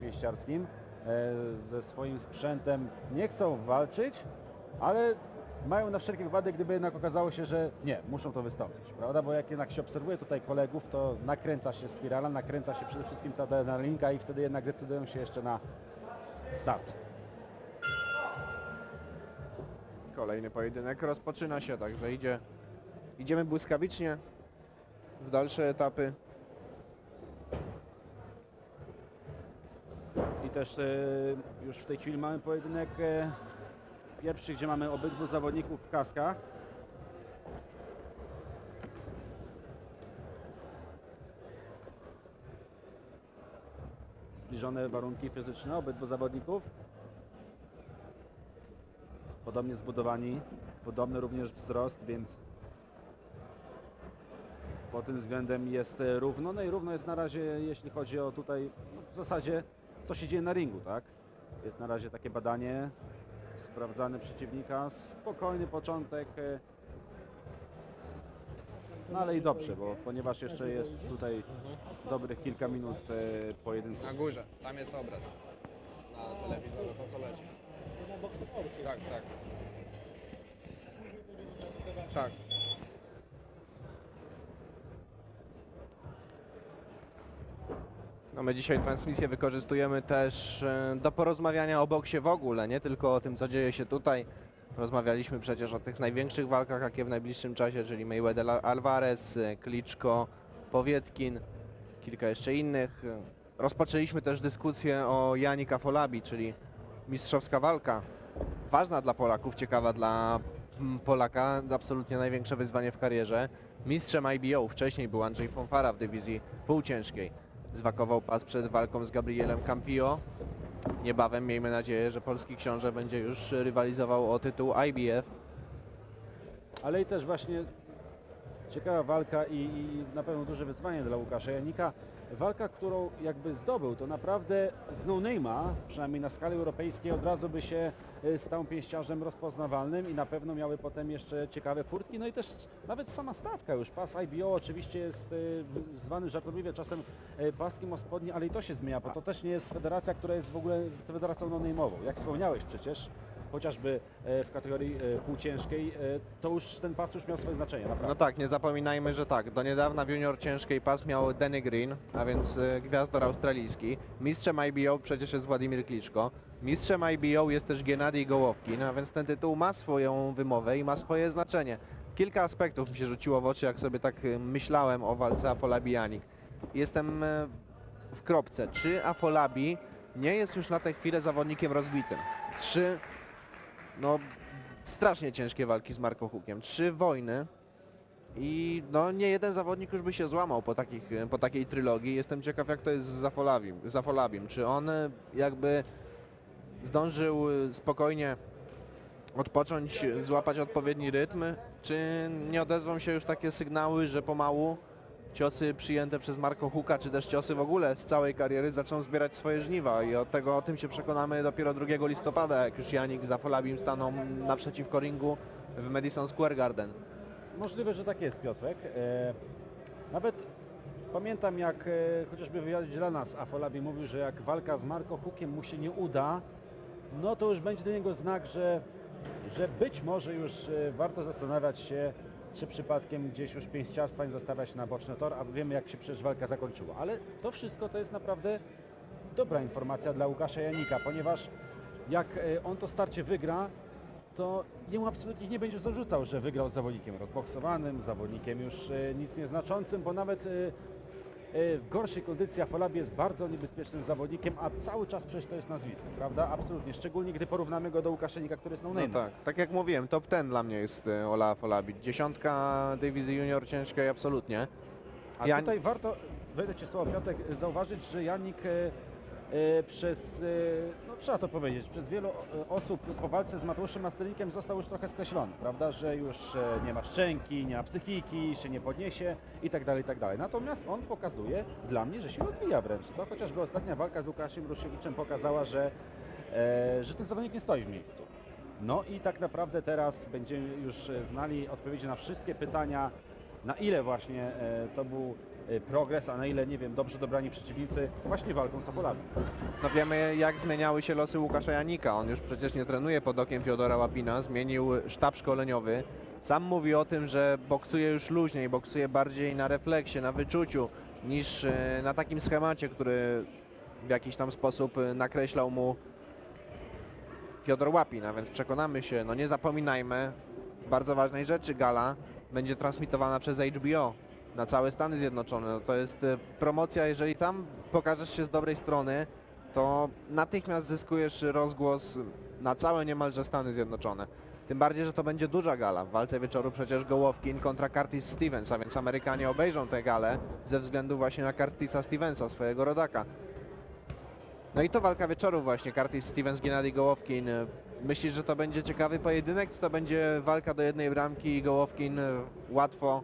pięściarskim e, ze swoim sprzętem nie chcą walczyć, ale mają na wszelkie wypadek, gdyby jednak okazało się, że nie, muszą to wystąpić, prawda? Bo jak jednak się obserwuje tutaj kolegów, to nakręca się spirala, nakręca się przede wszystkim ta adrenalinka i wtedy jednak decydują się jeszcze na start. Kolejny pojedynek rozpoczyna się, także idzie, idziemy błyskawicznie w dalsze etapy. Też e, już w tej chwili mamy pojedynek e, pierwszy, gdzie mamy obydwu zawodników w kaskach. Zbliżone warunki fizyczne obydwu zawodników. Podobnie zbudowani, podobny również wzrost, więc pod tym względem jest e, równo. No i równo jest na razie, jeśli chodzi o tutaj no, w zasadzie co się dzieje na ringu, tak? Jest na razie takie badanie, sprawdzany przeciwnika, spokojny początek. e, No ale i dobrze, bo ponieważ jeszcze jest tutaj dobrych kilka minut e, pojedynku. Na górze, tam jest obraz. Na telewizorze, to co leci. Tak, tak. Tak. No my dzisiaj transmisję wykorzystujemy też e, do porozmawiania o boksie w ogóle, nie tylko o tym, co dzieje się tutaj. Rozmawialiśmy przecież o tych największych walkach, jakie w najbliższym czasie, czyli Mayweather Alvarez, e, Klitschko, Powietkin, kilka jeszcze innych. E, Rozpoczęliśmy też dyskusję o Janik Afolabi, czyli mistrzowska walka. Ważna dla Polaków, ciekawa dla mm, Polaka, absolutnie największe wyzwanie w karierze. Mistrzem IBO wcześniej był Andrzej Fonfara w dywizji półciężkiej. Zwakował pas przed walką z Gabrielem Campillo. Niebawem miejmy nadzieję, że polski książę będzie już rywalizował o tytuł IBF. Ale i też właśnie ciekawa walka i, i na pewno duże wyzwanie dla Łukasza Janika. Walka, którą jakby zdobył, to naprawdę z no-name'a, przynajmniej na skali europejskiej, od razu by się stał pięściarzem rozpoznawalnym i na pewno miały potem jeszcze ciekawe furtki. No i też nawet sama stawka już. Pas IBO oczywiście jest y, zwany żartobliwie czasem y, paskiem o spodni, ale i to się zmienia, bo to też nie jest federacja, która jest w ogóle federacją no-name'ową. Jak wspomniałeś przecież, chociażby w kategorii półciężkiej, to już ten pas już miał swoje znaczenie, naprawdę. No tak, nie zapominajmy, że tak, do niedawna w junior ciężkiej pas miał Danny Green, a więc y, gwiazdor australijski. Mistrzem IBO przecież jest Władimir Kliczko. Mistrzem IBO jest też Gennady Gołowkin, a więc ten tytuł ma swoją wymowę i ma swoje znaczenie. Kilka aspektów mi się rzuciło w oczy, jak sobie tak y, myślałem o walce Afolabi-Janik. Jestem y, w kropce. Czy Afolabi nie jest już na tę chwilę zawodnikiem rozbitym? Trzy, no, strasznie ciężkie walki z Marko Hukiem. Trzy wojny, i no nie jeden zawodnik już by się złamał po, takich, po takiej trylogii. Jestem ciekaw jak to jest z Zafolabim. Zafolabim. Czy on e, jakby zdążył e, spokojnie odpocząć, złapać odpowiedni rytm, czy nie odezwą się już takie sygnały, że pomału ciosy przyjęte przez Marko Huka, czy też ciosy w ogóle z całej kariery zaczną zbierać swoje żniwa i od tego o tym się przekonamy dopiero 2 listopada, jak już Janik z Zafolabim staną naprzeciwko ringu w Madison Square Garden. Możliwe, że tak jest, Piotrek. E, nawet pamiętam, jak e, chociażby w wywiadzie dla nas Afolabi mówił, że jak walka z Marko Hukiem mu się nie uda, no to już będzie do niego znak, że, że być może już e, warto zastanawiać się, czy przypadkiem gdzieś już pięściarstwa nie zostawiać na boczny tor, a wiemy jak się przecież walka zakończyła. Ale to wszystko to jest naprawdę dobra informacja dla Łukasza Janika, ponieważ jak e, on to starcie wygra, to jemu absolutnie nie będzie zarzucał, że wygrał zawodnikiem rozboksowanym, zawodnikiem już e, nic nieznaczącym, bo nawet w gorszej kondycji Afolabi jest bardzo niebezpiecznym zawodnikiem, a cały czas przecież to jest nazwisko, prawda? Absolutnie, szczególnie gdy porównamy go do Łukaszenika, który jest no No tak, tak jak mówiłem, top 10 dla mnie jest e, Ola Afolabi. Dziesiątka dywizji junior ciężkiej absolutnie. A Ja- tutaj warto, wejdę Cię słowo Piotrek, zauważyć, że Janik e, e, przez, e, trzeba to powiedzieć, przez wielu e, osób po walce z Mateuszem Masternikiem został już trochę skreślony, prawda, że już e, nie ma szczęki, nie ma psychiki, się nie podniesie i tak dalej, i tak. Natomiast on pokazuje dla mnie, że się rozwija wręcz, co chociażby ostatnia walka z Łukaszem Rusiewiczem pokazała, że, e, że ten zawodnik nie stoi w miejscu. No i tak naprawdę teraz będziemy już e, znali odpowiedzi na wszystkie pytania, na ile właśnie e, to był progres, a na ile, nie wiem, dobrze dobrani przeciwnicy właśnie walką z Afolami. No wiemy jak zmieniały się losy Łukasza Janika. On już przecież nie trenuje pod okiem Fiodora Łapina, zmienił sztab szkoleniowy. Sam mówi o tym, że boksuje już luźniej, boksuje bardziej na refleksie, na wyczuciu, niż e, na takim schemacie, który w jakiś tam sposób e, nakreślał mu Fiodor Łapin, a więc przekonamy się, no nie zapominajmy bardzo ważnej rzeczy, gala będzie transmitowana przez HBO na całe Stany Zjednoczone. No to jest e, promocja, jeżeli tam pokażesz się z dobrej strony, to natychmiast zyskujesz rozgłos na całe niemalże Stany Zjednoczone. Tym bardziej, że to będzie duża gala. W walce wieczoru przecież Gołowkin kontra Curtis Stevens, a więc Amerykanie obejrzą tę galę ze względu właśnie na Curtisa Stevensa, swojego rodaka. No i to walka wieczoru właśnie, Curtis Stevens, Gennady Gołowkin. Myślisz, że to będzie ciekawy pojedynek, czy to będzie walka do jednej bramki i Gołowkin e, łatwo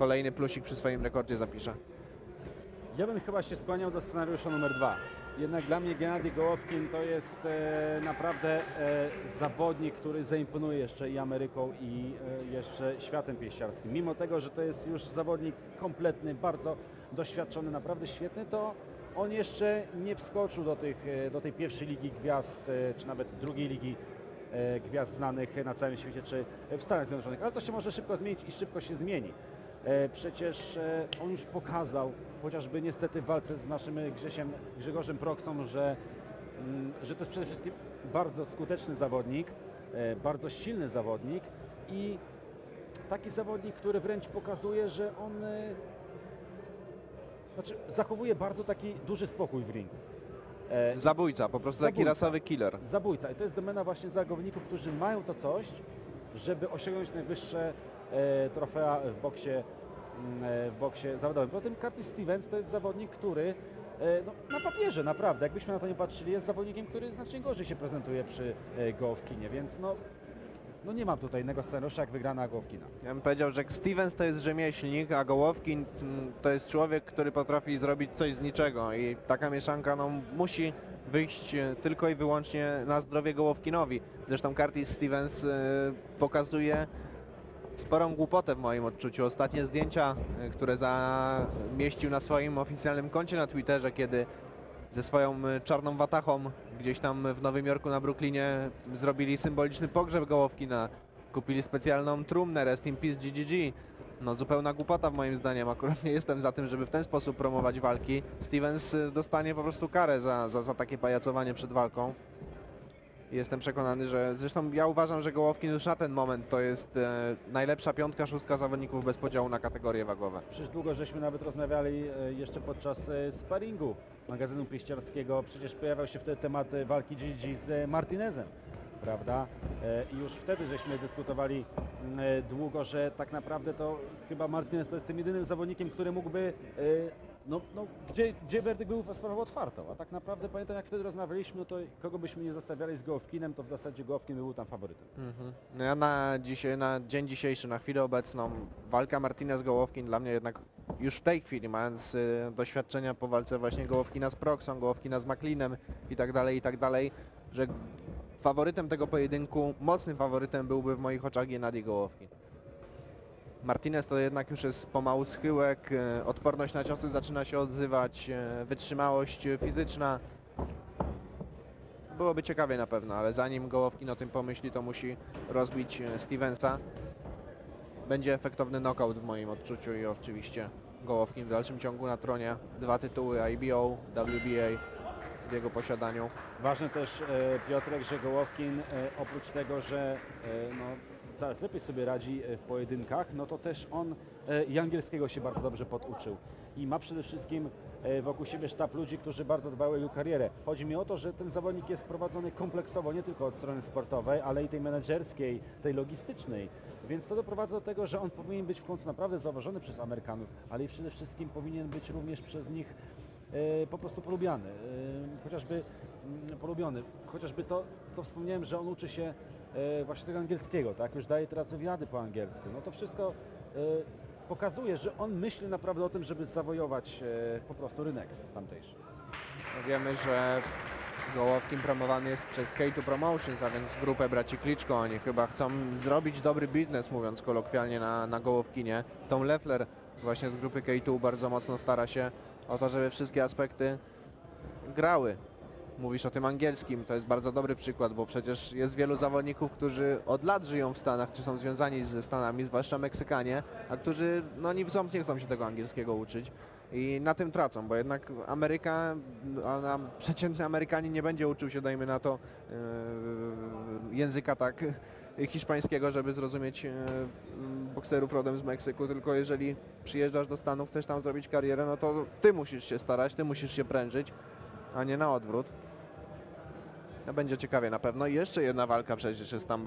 kolejny plusik przy swoim rekordzie zapisze? Ja bym chyba się skłaniał do scenariusza numer dwa. Jednak dla mnie Gennady Gołowkin to jest e, naprawdę e, zawodnik, który zaimponuje jeszcze i Ameryką i e, jeszcze światem pieściarskim. Mimo tego, że to jest już zawodnik kompletny, bardzo doświadczony, naprawdę świetny, to on jeszcze nie wskoczył do, tych, e, do tej pierwszej ligi gwiazd, e, czy nawet drugiej ligi e, gwiazd znanych na całym świecie, czy w Stanach Zjednoczonych. Ale to się może szybko zmienić i szybko się zmieni. E, Przecież e, on już pokazał, chociażby niestety w walce z naszym Grzesiem, Grzegorzem Proksą, że, mm, że to jest przede wszystkim bardzo skuteczny zawodnik, e, bardzo silny zawodnik i taki zawodnik, który wręcz pokazuje, że on znaczy, zachowuje bardzo taki duży spokój w ringu. Zabójca, po prostu taki Zabójca. rasowy killer. Zabójca i to jest domena właśnie zawodników, którzy mają to coś, żeby osiągnąć najwyższe trofea w boksie, mm, e, w boksie zawodowym. Potem Curtis Stevens to jest zawodnik, który e, no, na papierze naprawdę, jakbyśmy na to nie patrzyli, jest zawodnikiem, który znacznie gorzej się prezentuje przy e, Gołowkinie, więc no, no nie mam tutaj innego scenariusza jak wygrana Gołowkina. Ja bym powiedział, że Stevens to jest rzemieślnik, a Gołowkin mm, to jest człowiek, który potrafi zrobić coś z niczego i taka mieszanka no, musi wyjść e, tylko i wyłącznie na zdrowie Gołowkinowi. Zresztą Curtis Stevens e, pokazuje sporą głupotę w moim odczuciu. Ostatnie zdjęcia, e, które zamieścił na swoim oficjalnym koncie na Twitterze, kiedy ze swoją e, czarną watachą gdzieś tam w Nowym Jorku na Brooklynie zrobili symboliczny pogrzeb Gołowkina. Kupili specjalną trumnę Rest in Peace GGG. No zupełna głupota moim zdaniem. Akurat nie jestem za tym, żeby w ten sposób promować walki. Stevens e, dostanie po prostu karę za, za, za takie pajacowanie przed walką. Jestem przekonany, że zresztą ja uważam, że Gołowkin już na ten moment to jest e, najlepsza piątka, szóstka zawodników bez podziału na kategorie wagowe. Przecież długo żeśmy nawet rozmawiali e, jeszcze podczas e, sparingu magazynu pieściarskiego. Przecież pojawiał się wtedy temat e, walki GG z e, Martinezem, prawda? E, I już wtedy żeśmy dyskutowali mm, e, długo, że tak naprawdę to chyba Martinez to jest tym jedynym zawodnikiem, który mógłby, e, no, no gdzie, gdzie werdykt był sprawą otwartą. A tak naprawdę pamiętam jak wtedy rozmawialiśmy, no to kogo byśmy nie zostawiali z Gołowkinem, to w zasadzie Gołowkin był tam faworytem. Mhm. No ja na, dzisiaj, na dzień dzisiejszy, na chwilę obecną, walka Martinez-Gołowkin dla mnie jednak już w tej chwili, mając y, doświadczenia po walce właśnie Gołowkina z Proxą, Gołowkina z McLeanem i tak dalej, i tak dalej, że faworytem tego pojedynku, mocnym faworytem byłby w moich oczach Gennady Gołowkin. Martinez to jednak już jest pomału schyłek, y, odporność na ciosy zaczyna się odzywać, y, wytrzymałość fizyczna, Byłoby ciekawie na pewno, ale zanim Gołowkin o tym pomyśli, to musi rozbić e, Stevensa. Będzie efektowny knockout w moim odczuciu i oczywiście Gołowkin w dalszym ciągu na tronie. Dwa tytuły IBO, WBA w jego posiadaniu. Ważne też, e, Piotrek, że Gołowkin e, oprócz tego, że e, no, coraz lepiej sobie radzi e, w pojedynkach, no to też on e, i angielskiego się bardzo dobrze poduczył. I ma przede wszystkim e, wokół siebie sztab ludzi, którzy bardzo dbają o jego karierę. Chodzi mi o to, że ten zawodnik jest prowadzony kompleksowo, nie tylko od strony sportowej, ale i tej menedżerskiej, tej logistycznej. Więc to doprowadza do tego, że on powinien być w końcu naprawdę zauważony przez Amerykanów, ale i przede wszystkim powinien być również przez nich po prostu polubiany, chociażby mm, polubiony, chociażby to, co wspomniałem, że on uczy się właśnie tego angielskiego, tak, już daje teraz wywiady po angielsku, no to wszystko e, pokazuje, że on myśli naprawdę o tym, żeby zawojować e, po prostu rynek tamtejszy. No Wiemy, że Gołowkin promowany jest przez K2 Promotions, a więc grupę braci Kliczko. Oni chyba chcą zrobić dobry biznes, mówiąc kolokwialnie na, na Gołowkinie. Tom Leffler właśnie z grupy K2 bardzo mocno stara się o to, żeby wszystkie aspekty grały. Mówisz o tym angielskim, to jest bardzo dobry przykład, bo przecież jest wielu zawodników, którzy od lat żyją w Stanach, czy są związani ze Stanami, zwłaszcza Meksykanie, a którzy no ni w ząb nie chcą się tego angielskiego uczyć. I na tym tracą, bo jednak Ameryka, a przeciętny Amerykanin nie będzie uczył się, dajmy na to, yy, języka tak hiszpańskiego, żeby zrozumieć yy, bokserów rodem z Meksyku, tylko jeżeli przyjeżdżasz do Stanów, chcesz tam zrobić karierę, no to ty musisz się starać, ty musisz się prężyć, a nie na odwrót. Będzie ciekawie na pewno. I jeszcze jedna walka przecież jest tam